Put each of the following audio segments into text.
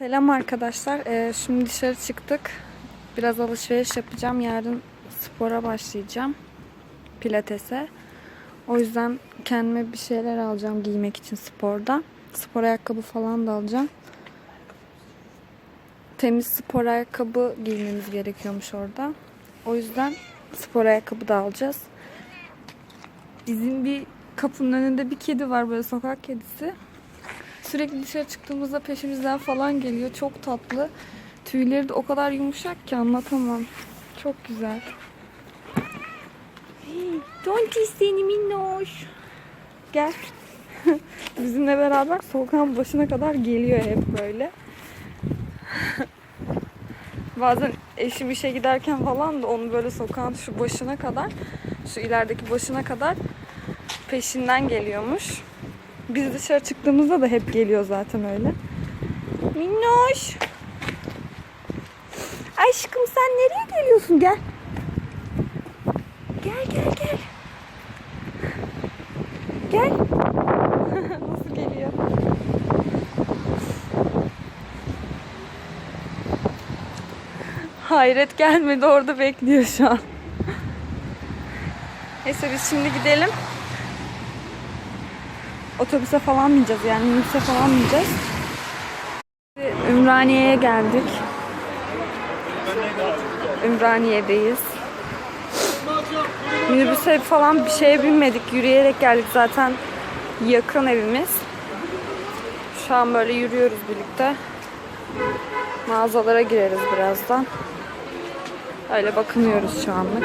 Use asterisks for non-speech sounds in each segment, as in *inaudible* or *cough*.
Selam arkadaşlar. Ee, şimdi dışarı çıktık. Biraz alışveriş yapacağım. Yarın spora başlayacağım. Pilatese. O yüzden kendime bir şeyler alacağım giymek için sporda. Spor ayakkabı falan da alacağım. Temiz spor ayakkabı giymemiz gerekiyormuş orada. O yüzden spor ayakkabı da alacağız. Bizim bir kapının önünde bir kedi var böyle sokak kedisi. Sürekli dışarı çıktığımızda peşimizden falan geliyor. Çok tatlı. Tüyleri de o kadar yumuşak ki anlatamam. Çok güzel. Tonti seni minnoş. Gel. *laughs* Bizimle beraber sokağın başına kadar geliyor hep böyle. *laughs* Bazen eşim işe giderken falan da onu böyle sokağın şu başına kadar, şu ilerideki başına kadar peşinden geliyormuş. Biz dışarı çıktığımızda da hep geliyor zaten öyle. Minnoş. Aşkım sen nereye geliyorsun? Gel. Gel gel gel. Gel. *laughs* Nasıl geliyor? Hayret gelmedi orada bekliyor şu an. Neyse biz şimdi gidelim. Otobüse falan bineceğiz yani minibüse falan bineceğiz. Ümraniye'ye geldik. Ümraniye'deyiz. Minibüse falan bir şeye binmedik. Yürüyerek geldik zaten yakın evimiz. Şu an böyle yürüyoruz birlikte. Mağazalara gireriz birazdan. Öyle bakınıyoruz şu anlık.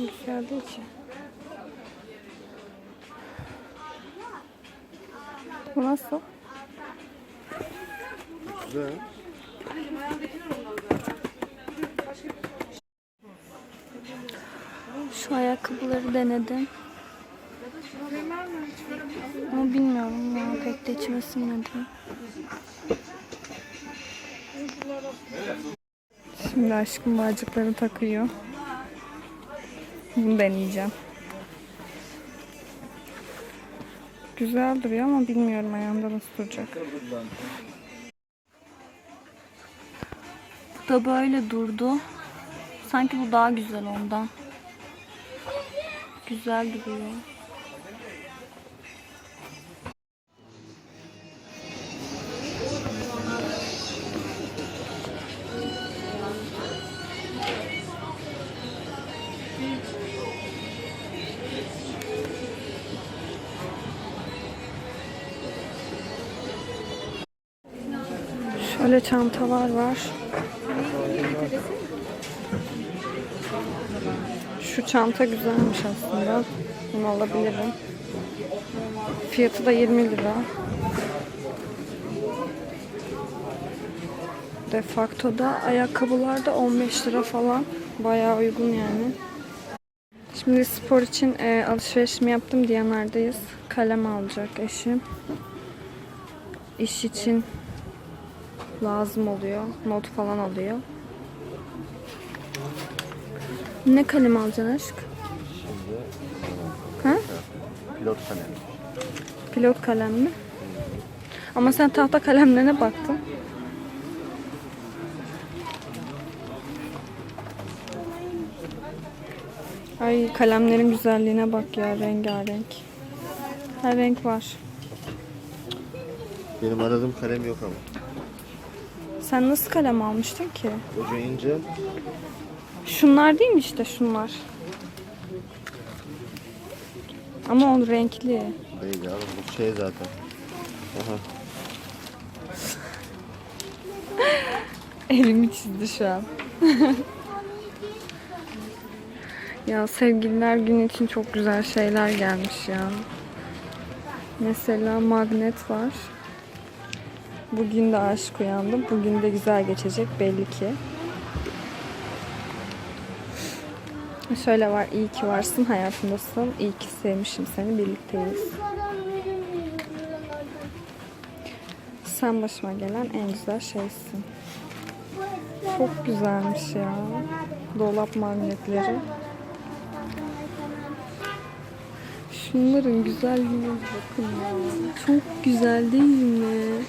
Yükseldiği için. Bu nasıl? Güzel. Şu ayakkabıları denedim. Ama bilmiyorum ya pek de içime sinmedi. Şimdi aşkım bağcıkları takıyor. Bunu deneyeceğim. Güzel duruyor ama bilmiyorum ayağımda nasıl duracak. Bu da böyle durdu. Sanki bu daha güzel ondan. Güzel duruyor. Şöyle çantalar var. Şu çanta güzelmiş aslında. Bunu alabilirim. Fiyatı da 20 lira. De facto'da ayakkabılar da 15 lira falan. Bayağı uygun yani. Şimdi spor için e, alışverişimi yaptım. Diyanar'dayız. Kalem alacak eşim. İş için lazım oluyor. Not falan alıyor. Ne kalem alacaksın aşk? Ha? Pilot kalem. Pilot kalem mi? Ama sen tahta kalemlerine baktın. Ay kalemlerin güzelliğine bak ya rengarenk. Her renk var. Benim aradığım kalem yok ama. Sen nasıl kalem almıştın ki? Ucu ince. Şunlar değil mi işte şunlar? Ama o renkli. Değil ya bu şey zaten. Aha. *laughs* Elimi çizdi şu an. *laughs* Ya sevgililer günü için çok güzel şeyler gelmiş ya. Mesela magnet var. Bugün de aşık uyandım. Bugün de güzel geçecek belli ki. Şöyle var, iyi ki varsın, hayatımdasın. İyi ki sevmişim seni, birlikteyiz. Sen başıma gelen en güzel şeysin. Çok güzelmiş ya. Dolap magnetleri. Şunların güzelliğine bakın ya. Çok güzel değil mi?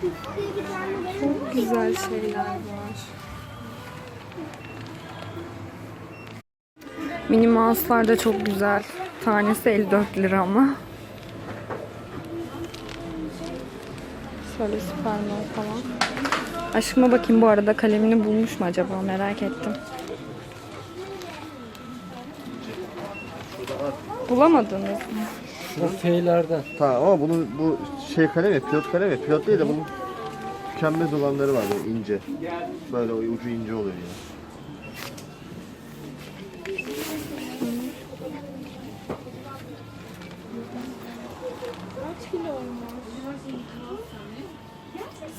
Çok güzel şeyler var. Mini Mouse'lar da çok güzel. Tanesi 54 lira ama. Şöyle Superman falan. Aşkıma bakayım bu arada kalemini bulmuş mu acaba merak ettim. Bulamadınız mı? Bu F'lerden. Tamam ama bunun bu şey kalem ya pilot kalem ya pilot değil de bunun tükenmez olanları var böyle ince. Böyle ucu ince oluyor yani.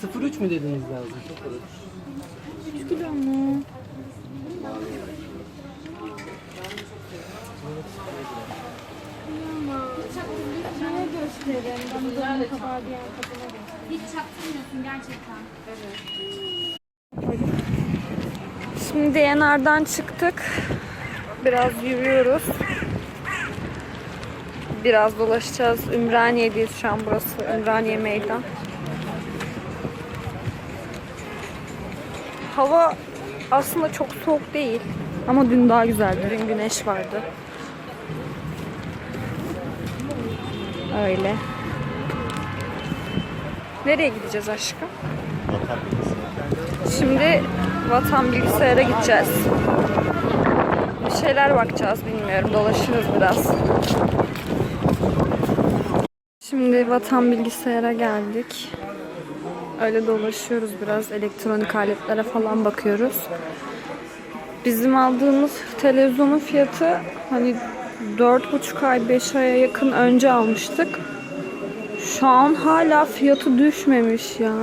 Sıfır üç mü dediniz lazım? 3 kilo mu? Hiç çaktırmıyorsun gerçekten. Şimdi DNR'dan çıktık. Biraz yürüyoruz. Biraz dolaşacağız. Ümraniye'deyiz şu an burası. Ümraniye meydan. Hava aslında çok soğuk değil. Ama dün daha güzeldi. Dün güneş vardı. Öyle. Nereye gideceğiz aşkım? Şimdi Vatan Bilgisayar'a gideceğiz. Bir şeyler bakacağız bilmiyorum. Dolaşırız biraz. Şimdi Vatan Bilgisayar'a geldik. Öyle dolaşıyoruz biraz. Elektronik aletlere falan bakıyoruz. Bizim aldığımız televizyonun fiyatı hani 4,5 ay 5 aya yakın önce almıştık. Şu an hala fiyatı düşmemiş ya.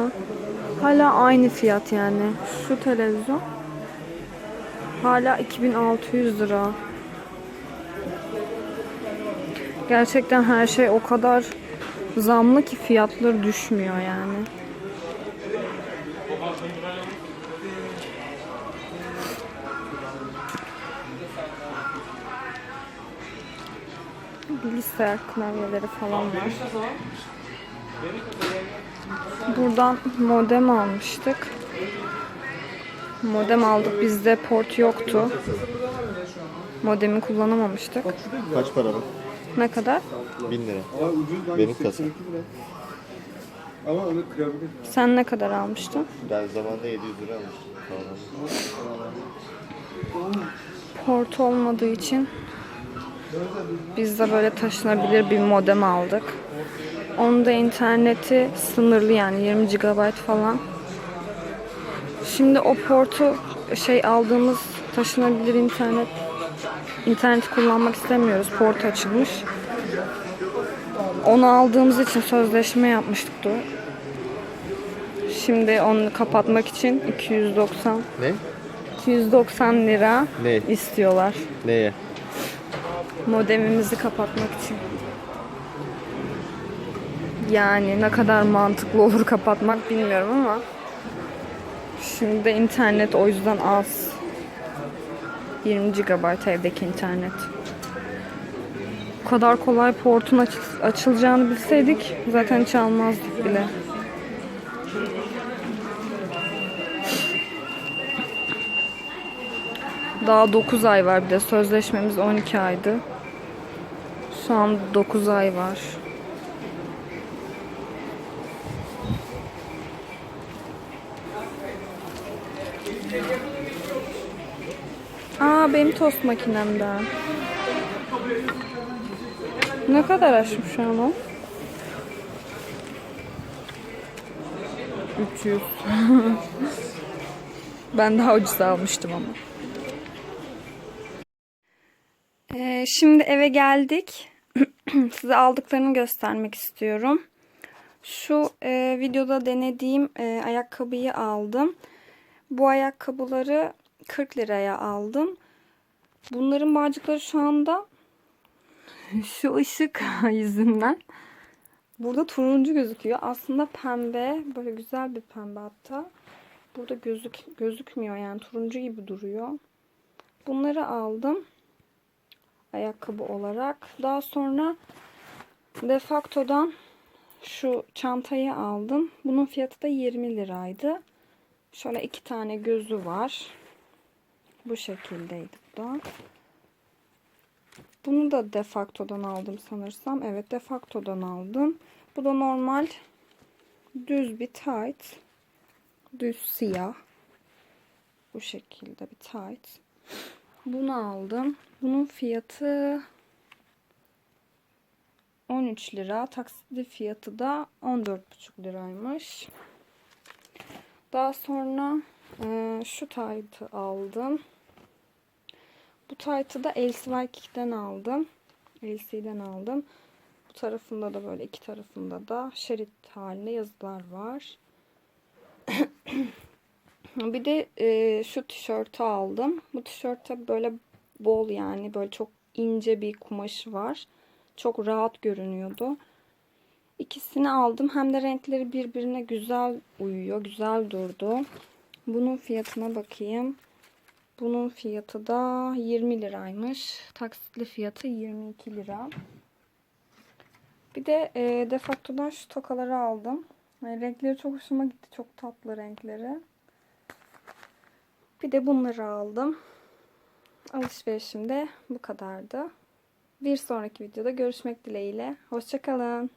Hala aynı fiyat yani. Şu televizyon hala 2600 lira. Gerçekten her şey o kadar zamlı ki fiyatları düşmüyor yani. Bilgisayar klavyeleri falan var. Buradan modem almıştık. Modem aldık. Bizde port yoktu. Modemi kullanamamıştık. Kaç para bu? Ne kadar? 1000 lira. Benim kasa. Ama onu kırabilir. Sen ne kadar almıştın? Ben zamanında 700 lira almıştım. Port olmadığı için biz de böyle taşınabilir bir modem aldık. Onda interneti sınırlı yani 20 GB falan. Şimdi o portu şey aldığımız taşınabilir internet internet kullanmak istemiyoruz. Port açılmış. Onu aldığımız için sözleşme yapmıştık da. Şimdi onu kapatmak için 290 Ne? 290 lira Ne? istiyorlar. Neye? Modemimizi kapatmak için. Yani ne kadar mantıklı olur kapatmak bilmiyorum ama şimdi de internet o yüzden az. 20 GB evdeki internet. Bu kadar kolay portun aç- açılacağını bilseydik zaten hiç almazdık bile. Daha 9 ay var bir de sözleşmemiz 12 aydı. Şu an 9 ay var. Aa benim tost makinemden. Ne kadar açmış şu an o? 300. *laughs* ben daha ucuz almıştım ama. Ee, şimdi eve geldik. *clears throat* Size aldıklarını göstermek istiyorum. Şu e, videoda denediğim e, ayakkabıyı aldım. Bu ayakkabıları 40 liraya aldım. Bunların bağcıkları şu anda *laughs* şu ışık *laughs* yüzünden burada turuncu gözüküyor. Aslında pembe, böyle güzel bir pembe hatta. Burada gözük gözükmüyor yani turuncu gibi duruyor. Bunları aldım ayakkabı olarak. Daha sonra Defacto'dan şu çantayı aldım. Bunun fiyatı da 20 liraydı. Şöyle iki tane gözü var. Bu şekildeydi bu da. Bunu da Defacto'dan aldım sanırsam. Evet Defacto'dan aldım. Bu da normal düz bir tight. Düz siyah. Bu şekilde bir tight. Bunu aldım. Bunun fiyatı 13 lira. Taksitli fiyatı da 14,5 liraymış. Daha sonra e, şu taytı aldım. Bu taytı da LCY aldım. LC'den aldım. Bu tarafında da böyle iki tarafında da şerit halinde yazılar var. *clears throat* Bir de e, şu tişörtü aldım. Bu tişörtte böyle bol yani böyle çok ince bir kumaşı var. Çok rahat görünüyordu. İkisini aldım. Hem de renkleri birbirine güzel uyuyor. Güzel durdu. Bunun fiyatına bakayım. Bunun fiyatı da 20 liraymış. Taksitli fiyatı 22 lira. Bir de e, Defacto'dan şu tokaları aldım. Yani renkleri çok hoşuma gitti. Çok tatlı renkleri. Bir de bunları aldım. Alışverişim de bu kadardı. Bir sonraki videoda görüşmek dileğiyle. Hoşçakalın.